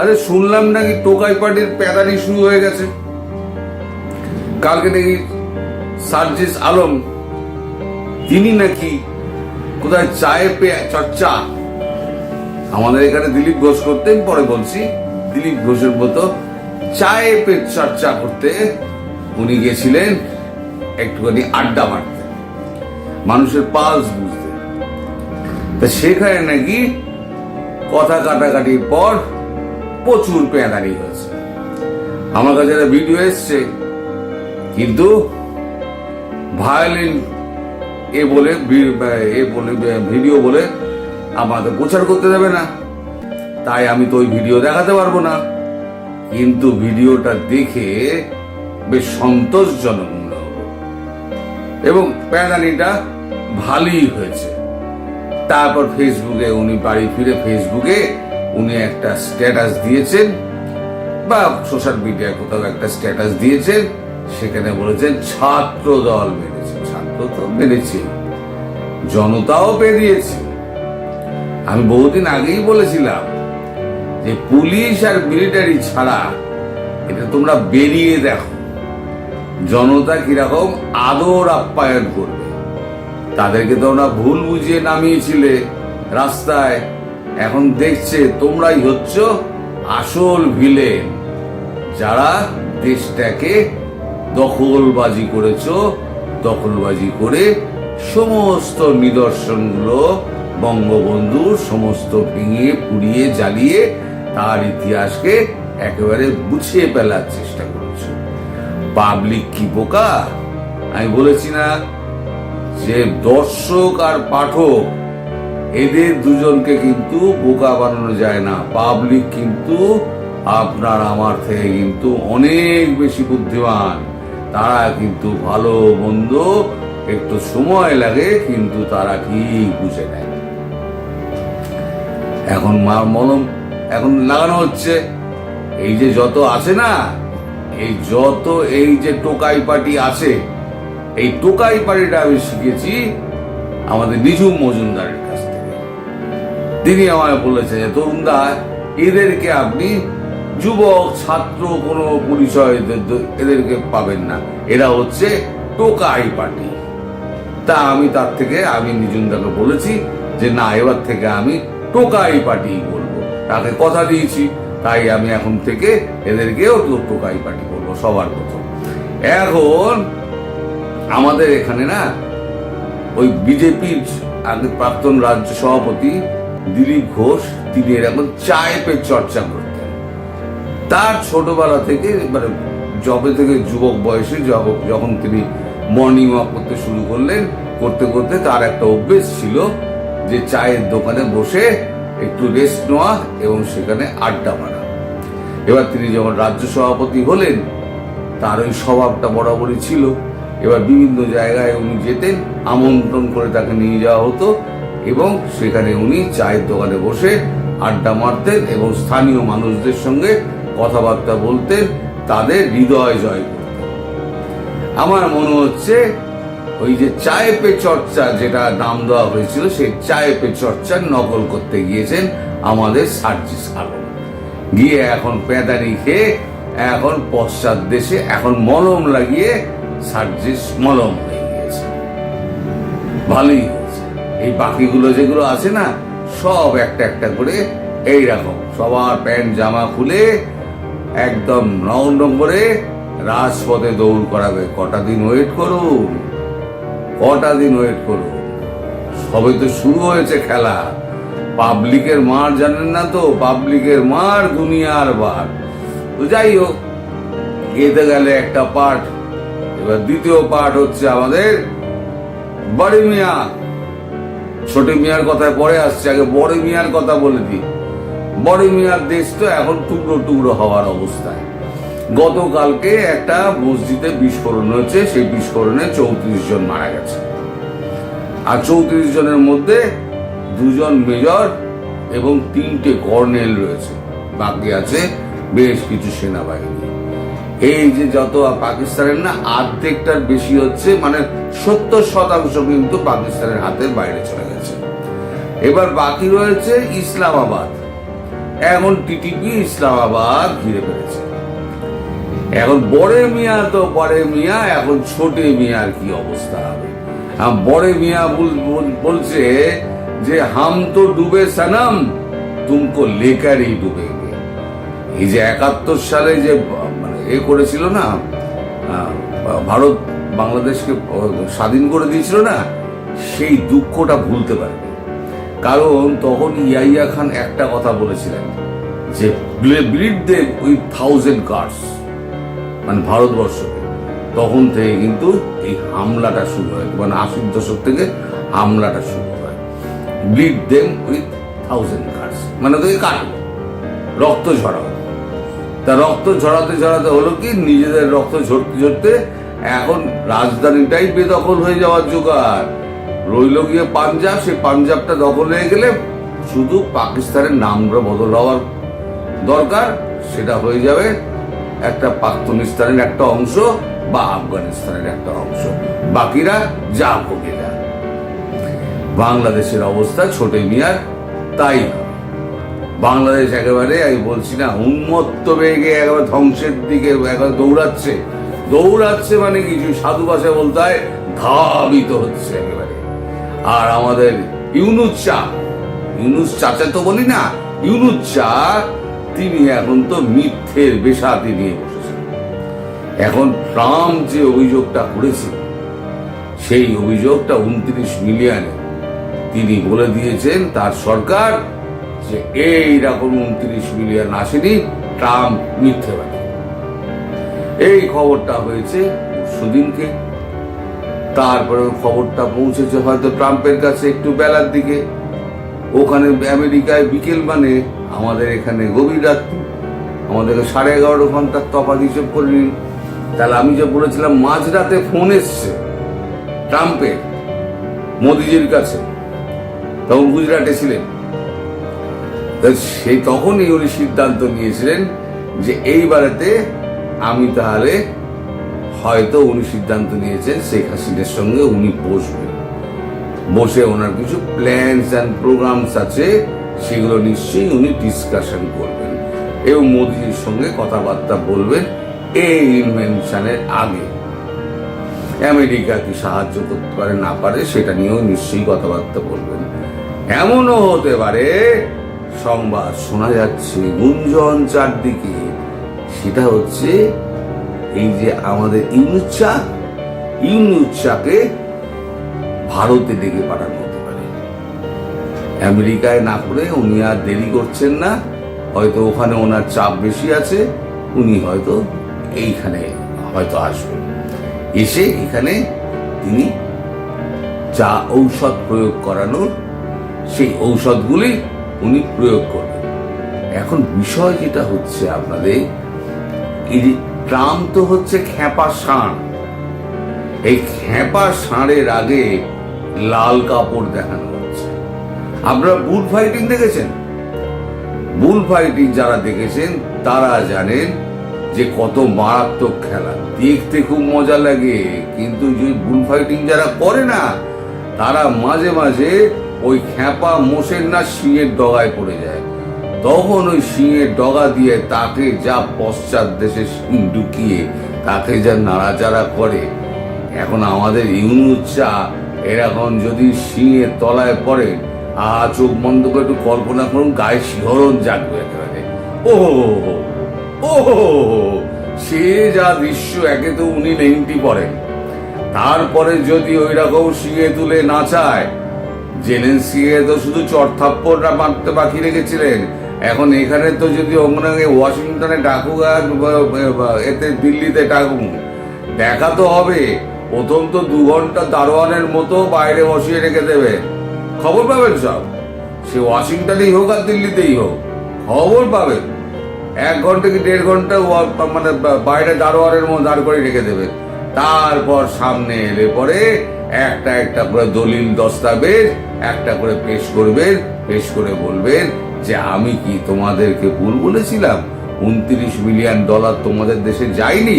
আরে শুনলাম নাকি টোকাই পার্টির প্যাদানি শুরু হয়ে গেছে। কালকে নাকি সার্জিস আলম, তিনি নাকি কোথায় চায়ে পে চর্চা। আমাদের এখানে দিলীপ ঘোষ করতেন, পরে বলছি দিলীপ ঘোষের মতো চায়ে পে চর্চা করতে উনি গেছিলেন, একটুখানি আড্ডা মারতে। মানুষের পালস বুঝতে। তা সেখানে নাকি কথা কাটাকাটির পর প্রচুর পেঁয়াদানি হয়েছে। আমার কাছে একটা ভিডিও এসছে, কিন্তু ভায়োলিন এ বলে এ বলে ভিডিও বলে আমাদের প্রচার করতে দেবে না। তাই আমি তো ওই ভিডিও দেখাতে পারব না। কিন্তু ভিডিওটা দেখে বেশ সন্তোষজনক এবং প্যাদানিটা ভালোই হয়েছে। তারপর ফেসবুকে উনি বাড়ি ফিরে ফেসবুকে উনি একটা স্ট্যাটাস দিয়েছেন, বা সোশ্যাল মিডিয়ায় কোথাও একটা স্ট্যাটাস দিয়েছেন, সেখানে বলেছেন ছাত্র দল মেরেছে ছাত্র তো মেরেছে জনতাও বেরিয়েছে আমি বহুদিন আগেই বলেছিলাম যে পুলিশ আর মিলিটারি ছাড়া এটা তোমরা বেরিয়ে দেখো। জনতা কীরকম আদর আপ্যায়ন করবে। তাদেরকে তোমরা ভুল বুঝিয়ে নামিয়েছিলে রাস্তায়। এখন দেখছে তোমরাই হচ্ছ আসল ভিলেন যারা দেশটাকে দখলবাজি করেছ, দখলবাজি করে সমস্ত নিদর্শনগুলো বঙ্গবন্ধুর সমস্ত ভেঙে, পুড়িয়ে, জ্বালিয়ে তার ইতিহাসকে একেবারে গুছিয়ে ফেলার চেষ্টা করেছ। পাবলিক কি বোকা? আমি বলেছি না যে দর্শক আর পাঠক এদের দুজনকে কিন্তু বোকা বানানো যায় না। পাবলিক কিন্তু আপনার আমার থেকে কিন্তু অনেক বেশি বুদ্ধিমান। তারা কিন্তু ভালো মন্দ একটু সময় লাগে, কিন্তু তারা ঠিক বুঝে নেয়। এখন মা- মলম, এখন লাগানো হচ্ছে। এই যে যত আছে না, এই যত এই যে টোকাই পার্টি আছে, এই টোকাই পার্টিটা আমি শিখেছি আমাদের কাছ থেকে তিনি আমায় বলেছে যে তরুণদা এদেরকে আপনি যুবক, ছাত্র, কোনো পরিচয় এদের- এদেরকে পাবেন না। এরা হচ্ছে টোকাই পার্টি। তা আমি তার থেকে, আমি নিজুমদাকে বলেছি যে, না, এবার থেকে আমি টোকাই পার্টি বলব। তাকে কথা দিয়েছি, তাই আমি এখন থেকে এদেরকেও টোকাই পার্টি বলব সবার প্রথম। এখন আমাদের এখানে না, ওই বিজেপির প্রাক্তন রাজ্য সভাপতি দিলীপ ঘোষ, তিনি এরকম চায় পে চর্চা করতেন। তার ছোটবেলা থেকে মানে জবে থেকে যুবক বয়সে যখন তিনি মর্নিং ওয়াক করতে শুরু করলেন, করতে করতে তার একটা অভ্যেস ছিল যে চায়ের দোকানে বসে একটু রেস্ট নেওয়া এবং সেখানে আড্ডা মারা। এবার তিনি যখন রাজ্য সভাপতি হলেন, তার ওই স্বভাবটা বরাবরই ছিল। এবার বিভিন্ন জায়গায় উনি যেতেন, আমন্ত্রণ করে তাকে নিয়ে যাওয়া হতো। এবং সেখানে উনি চায়ের দোকানে বসে আড্ডা মারতেন এবং স্থানীয় মানুষদের সঙ্গে কথাবার্তা বলতেন, তাদের হৃদয় জয় আমার মনে হচ্ছে ওই যে চায়ে পে চর্চা যেটা নাম দেওয়া হয়েছিল, সেই চায়ে পে চর্চার নকল করতে গিয়েছেন আমাদের সার্জিস আলম গিয়ে এখন পেদানি খেয়ে, এখন পশ্চাৎ দেশে, এখন মলম লাগিয়ে সার্জিস মলম হয়ে গিয়েছে ভালোই এই বাকিগুলো যেগুলো আছে না, সব একটা একটা করে এই রকম সবার প্যান্ট, জামা খুলে একদম নগ্ন করে রাজপথে দৌড় করাবে। কটা দিন ওয়েট করুন, কটা দিন ওয়েট করুন। সবে তো শুরু হয়েছে খেলা। পাবলিকের মার জানেন না তো, পাবলিকের মার দুনিয়ার বার। তো যাই হোক এতে গেলে একটা পার্ট, এবার দ্বিতীয় পার্ট হচ্ছে আমাদের বড় মিয়া। ছোট মিয়ার কথায় পরে আসছে, আগে বড় মিয়ার কথা বলে দিই। বড় মিয়ার দেশ তো এখন টুকরো টুকরো হওয়ার অবস্থায়। গতকালকে একটা মসজিদে বিস্ফোরণ হয়েছে, সেই বিস্ফোরণে চৌত্রিশ জন মারা গেছে। আর চৌত্রিশ জনের মধ্যে দুজন মেজর এবং তিনটে কর্নেল রয়েছে। বাকি আছে বেশ কিছু সেনাবাহিনী। এই যে যত পাকিস্তানের না অর্ধেকটার বেশি হচ্ছে মানে সত্তর শতাংশ কিন্তু পাকিস্তানের হাতের বাইরে চলে গেছে। এবার বাকি রয়েছে ইসলামাবাদ। এখন টিটিপি ইসলামাবাদ ঘিরে ফেলেছে। এখন বড়ে মিয়া তো, বড়ে মিয়া, এখন ছোটে মিয়ার কি অবস্থা হবে? বড়ে মিয়া বল- বল- বলছে যে, হাম তো ডুবে সানাম, তুমকো লেকার ही ডুবেঙ্গে এই যে একাত্তর সালে যে এ করেছিল না ভারত বাংলাদেশকে স্বাধীন করে দিয়েছিল না, সেই দুঃখটা ভুলতে পারে কারণ তখন ইয়াইয়া খান একটা কথা বলেছিলেন যে bleed them with thousand cuts মানে ভারতবর্ষকে। তখন থেকে কিন্তু এই হামলাটা শুরু হয় মানে আশির দশক থেকে হামলাটা শুরু হয়। Bleed them with thousand cuts মানে ওদেরকে কাটো, রক্ত ঝরাও। তা রক্ত ঝরাতে ঝরাতে হলো কি? নিজেদের রক্ত ঝরতে ঝরতে এখন রাজধানীটাই বেদখল হয়ে যাওয়ার জোগাড়। রইল গিয়ে পাঞ্জাব, সেই পাঞ্জাবটা দখল হয়ে গেলে শুধু পাকিস্তানের নামটা বদল হওয়ার দরকার, সেটা হয়ে যাবে একটা পাকিস্তানের একটা অংশ বা আফগানিস্তানের একটা অংশ। বাকিরা যা ভোগে যা বাংলাদেশের অবস্থা ছোটে মিয়ার, তাই হবে। বাংলাদেশ একেবারে, আমি বলছি না, উন্মত্ত বেগে একেবারে ধ্বংসের দিকে একেবারে দৌড়াচ্ছে। দৌড়াচ্ছে মানে কিছু সাধু ভাষায় বলতে হয়, ধাবিত হচ্ছে একেবারে। আর আমাদের ইউনুস চা, ইউনুস চাচা তো বলি না, ইউনুস চা, তিনি এখন তো মিথ্যের বেশাতি নিয়ে বসেছেন। এখন ট্রাম্প যে অভিযোগটা করেছে, সেই অভিযোগটা উনত্রিশ মিলিয়নে তিনি বলে দিয়েছেন, তার সরকার যে এই রকম উনত্রিশ মিলিয়ন আসেনি, ট্রাম্প মিথ্যেবাদী এই খবরটা হয়েছে সুদিনকে। তারপরে খবরটা পৌঁছেছে হয়তো ট্রাম্পের কাছে একটু বেলার দিকে। ওখানে আমেরিকায় বিকেল মানে আমাদের এখানে গভীর রাত্রি। আমাদেরকে সাড়ে এগারো ঘণ্টার তফাৎ হিসেব করে নিন। তাহলে আমি যে বলেছিলাম, মাঝরাতে ফোন এসছে ট্রাম্পের, মোদিজির কাছে। তখন গুজরাটে ছিলেন। সেই তখনই উনি সিদ্ধান্ত নিয়েছিলেন যে এইবারেতে আমি তাহলে হয়তো উনি সিদ্ধান্ত নিয়েছেন শেখ হাসিনার সঙ্গে উনি বসবেন। বসে ওনার কিছু প্ল্যানস অ্যান্ড প্রোগ্রামস আছে, সেগুলো নিশ্চয়ই উনি ডিসকাশন করবেন। এবং মোদিজির সঙ্গে কথাবার্তা বলবেন এই ইনভেনশনের আগে। আমেরিকা কি সাহায্য করতে পারে না পারে, সেটা নিয়েও নিশ্চয়ই কথাবার্তা বলবেন। এমনও হতে পারে সংবাদ শোনা যাচ্ছে গুঞ্জন চারদিকে। সেটা হচ্ছে এই যে আমাদের ইউনুচ্চা ইউনুচ্চাকে ভারতে ডেকে পাঠানো হতে পারে। আমেরিকায় না করে উনি আর দেরি করছেন না, হয়তো ওখানে ওনার চাপ বেশি আছে, উনি হয়তো এইখানে হয়তো আসবেন। এসে এখানে তিনি যা ঔষধ প্রয়োগ করানোর সেই ঔষধগুলি উনি প্রয়োগ করবেন। এখন বিষয় যেটা হচ্ছে আপনাদের, এই যে ট্রাম্প তো হচ্ছে খ্যাপা ষাঁড়। এই খ্যাপা ষাঁড়ের আগে লাল কাপড় দেখানো হচ্ছে। আপনারা বুল ফাইটিং দেখেছেন? বুল ফাইটিং যারা দেখেছেন, তারা জানেন যে কত মারাত্মক খেলা। দেখতে খুব মজা লাগে, কিন্তু যে বুল ফাইটিং যারা করে না, তারা মাঝে মাঝে ওই খ্যাপা মোষের না শিঙের ডগায় পড়ে যায়। তখন ওই শিঙের ডগা দিয়ে তাকে যা পশ্চাৎ দেশে শিং ঢুকিয়ে তাকে যা নাড়াচাড়া করে, এখন আমাদের ইউনুচ্চা এরকম যদি শিঙের তলায় পড়ে আ চোখ বন্ধ করে একটু কল্পনা করুন, গায়ে শিহরণ জাগবে একেবারে। ও ও সে যা দৃশ্য, একে তো উনি নেংটি পড়েন। তারপরে যদি ওই রকম শিঙে তুলে নাচায় জেলেন্সিকে তো শুধু চড়থাপ্পড়টা মারতে বাকি রেখেছিলেন। এখন এখানে তো যদি ওখানে ওয়াশিংটনে ডাকুক আর এতে দিল্লিতে ডাকুক। দেখা তো হবে। প্রথম তো দু ঘণ্টা দারোয়ানের মতো বাইরে বসিয়ে রেখে দেবে। খবর পাবেন সব। সে ওয়াশিংটনেই হোক আর দিল্লিতেই হোক। খবর পাবেন। এক ঘণ্টা কি দেড় ঘণ্টা মানে বাইরে দারোয়ানের মতো দাঁড় করে রেখে দেবেন তারপর সামনে এলে পরে একটা একটা করে দলিল দস্তাবেজ একটা করে পেশ করবেন, পেশ করে বলবেন যে আমি কি তোমাদেরকে ভুল বলেছিলাম? উনত্রিশ মিলিয়ন ডলার তোমাদের দেশে যায়নি।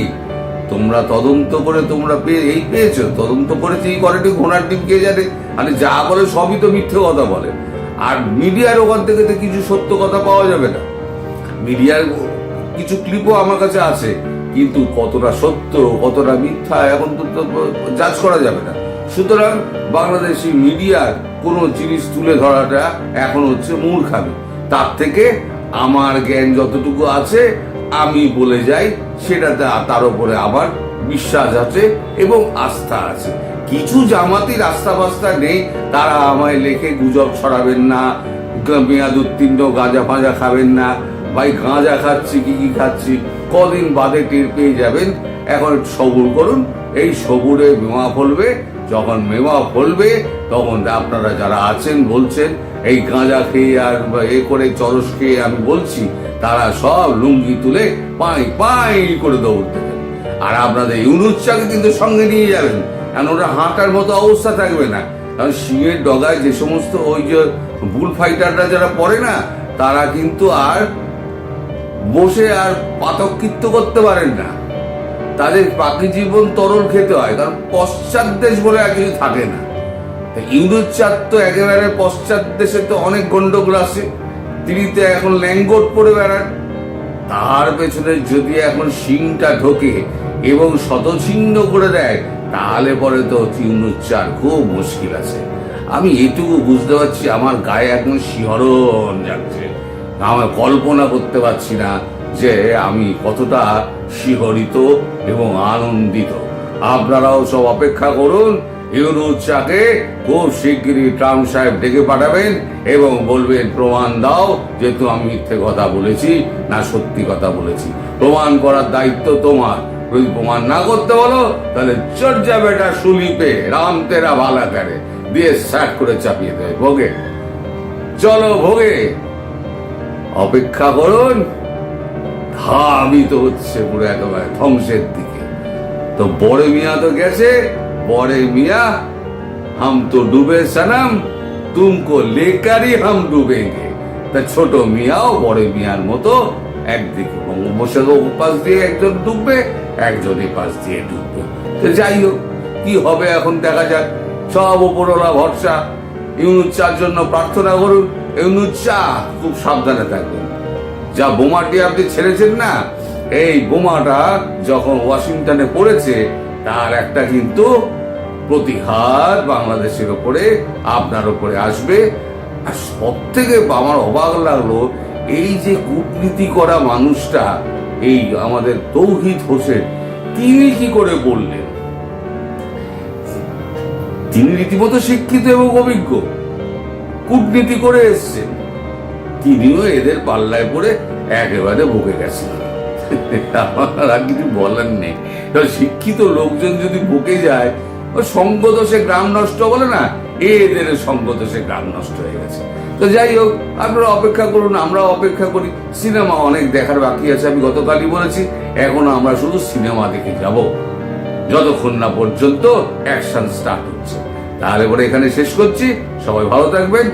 তোমরা তদন্ত করে তোমরা পেয়ে এই পেয়েছ। তদন্ত করেছে এই করেনি ঘোড়ার ডিম কে জানে মানে যা বলে সবই তো মিথ্যে কথা বলে। আর মিডিয়ার ওখান থেকে তো কিছু সত্য কথা পাওয়া যাবে না। মিডিয়ার কিছু ক্লিপও আমার কাছে আছে। কিন্তু কতটা সত্য, কতটা মিথ্যা, এখন তো জাজ করা যাবে না। সুতরাং বাংলাদেশি মিডিয়ার কোনো জিনিস তুলে ধরাটা এখন হচ্ছে মূর্খামি তার থেকে আমার জ্ঞান যতটুকু আছে, আমি বলে যাই, সেটাতে তার উপরে আবার বিশ্বাস আছে এবং আস্থা আছে। কিছু জামাতির আস্থা বাস্তা নেই, তারা আমায় লেখে গুজব ছড়াবেন না মেয়াদ উত্তীর্ণ, গাঁজা ফাঁজা খাবেন না, ভাই গাঁজা খাচ্ছি, কি কি খাচ্ছি, কদিন বাদে টের পেয়ে যাবেন, এখন সবুর করুন, এই সবুরে মেওয়া ফলবে যখন মেওয়া ফলবে তখন আপনারা যারা আছেন, বলছেন, এই গাঁজা খেয়ে আর এ করে চরস খেয়ে আমি বলছি, তারা সব লুঙ্গি তুলে পাই পাই করে দৌড় দেবেন। আর আপনাদের ইউনুচ্চাকে কিন্তু সঙ্গে নিয়ে যাবেন, কারণ ওটা হাঁটার মতো অবস্থা থাকবে না। কারণ সিংহের ডগায় যে সমস্ত ওই যে বুল ফাইটাররা যারা পড়ে না, তারা কিন্তু আর বসে আর পাতকৃত্য করতে পারেন না। তাদের বাকি জীবন তরল খেতে হয়, কারণ পশ্চাৎ দেশ বলে আর কিছু থাকে না। ইউরোপ চাঁদ তো একেবারে পশ্চাৎ দেশে তো অনেক গন্ডগোল আছে। তিনি তো এখন ল্যাঙ্গট পরে বেড়ান তার পেছনে যদি এখন শিংটা ঢোকে এবং শতছিন্ন করে দেয়, তাহলে পরে তো তিউনুচ্চার খুব মুশকিল আছে। আমি এটুকু বুঝতে পারছি, আমার গায়ে এখন শিহরণ যাচ্ছে। আমার কল্পনা করতে পারছি না যে আমি কতটা শিহরিত এবং আনন্দিত। আপনারাও সব অপেক্ষা করুন ইউনুচ্চাকে খুব শিগগিরই ট্রাম্প সাহেব ডেকে পাঠাবেন এবং বলবেন, প্রমাণ দাও যেহেতু আমি মিথ্যে কথা বলেছি না সত্যি কথা বলেছি। প্রমাণ করার দায়িত্ব তোমার। যদি প্রমাণ না করতে বলো, তাহলে চট যাবে এটা সুলিপে রাম তেরা ভালা করে। দিয়ে স্যাট করে চাপিয়ে দেবে, ভোগে। চলো ভোগে। অপেক্ষা করুন ধাবিত হচ্ছে পুরো একেবারে ধ্বংসের দিকে। তো বড় মিয়া তো গেছে বড় মিয়া, হাম তো ডুবে সনম তুমকো লেকারই হাম ডুবেঙ্গে। তা ছোট মিয়াও বড় মিয়ার মতো একদিকে বঙ্গোপসাগর পাশ দিয়ে একজন ডুববে একজন পাশ দিয়ে ডুববে। তো যাই হোক, কি হবে এখন দেখা যাক। সব উপরওয়ালা ভরসা। ইউনুচ্চার জন্য প্রার্থনা করুন। ইউনুচ্চা খুব সাবধানে থাকবেন। যা বোমাটি আপনি ছেড়েছেন না, এই বোমাটা যখন ওয়াশিংটনে পড়েছে, তার একটা কিন্তু প্রতিহার বাংলাদেশের ওপরে, আপনার ওপরে আসবে। আর সব থেকে আমার অবাক লাগল, এই যে কূটনীতি করা মানুষটা, এই আমাদের তৌহিদ হোসেন, তিনি কি করে বললেন? তিনি রীতিমতো শিক্ষিত এবং অভিজ্ঞ। কূটনীতি করে এসছেন। তিনিও এদের পাল্লায় পড়ে একেবারে বকে গেছেন আমার আর কিছু বলার নেই। শিক্ষিত লোকজন যদি বকে যায় সঙ্গদোষে গ্রাম নষ্ট বলে না এদের সঙ্গদোষে গ্রাম নষ্ট হয়ে গেছে। তো যাই হোক, আপনারা অপেক্ষা করুন আমরা অপেক্ষা করি। সিনেমা অনেক দেখার বাকি আছে, আমি গতকালই বলেছি, এখনও আমরা শুধু সিনেমা দেখে যাব। যতক্ষণ না পর্যন্ত অ্যাকশন স্টার্ট হচ্ছে। তাহলে পরে এখানে শেষ করছি। সবাই ভালো থাকবেন।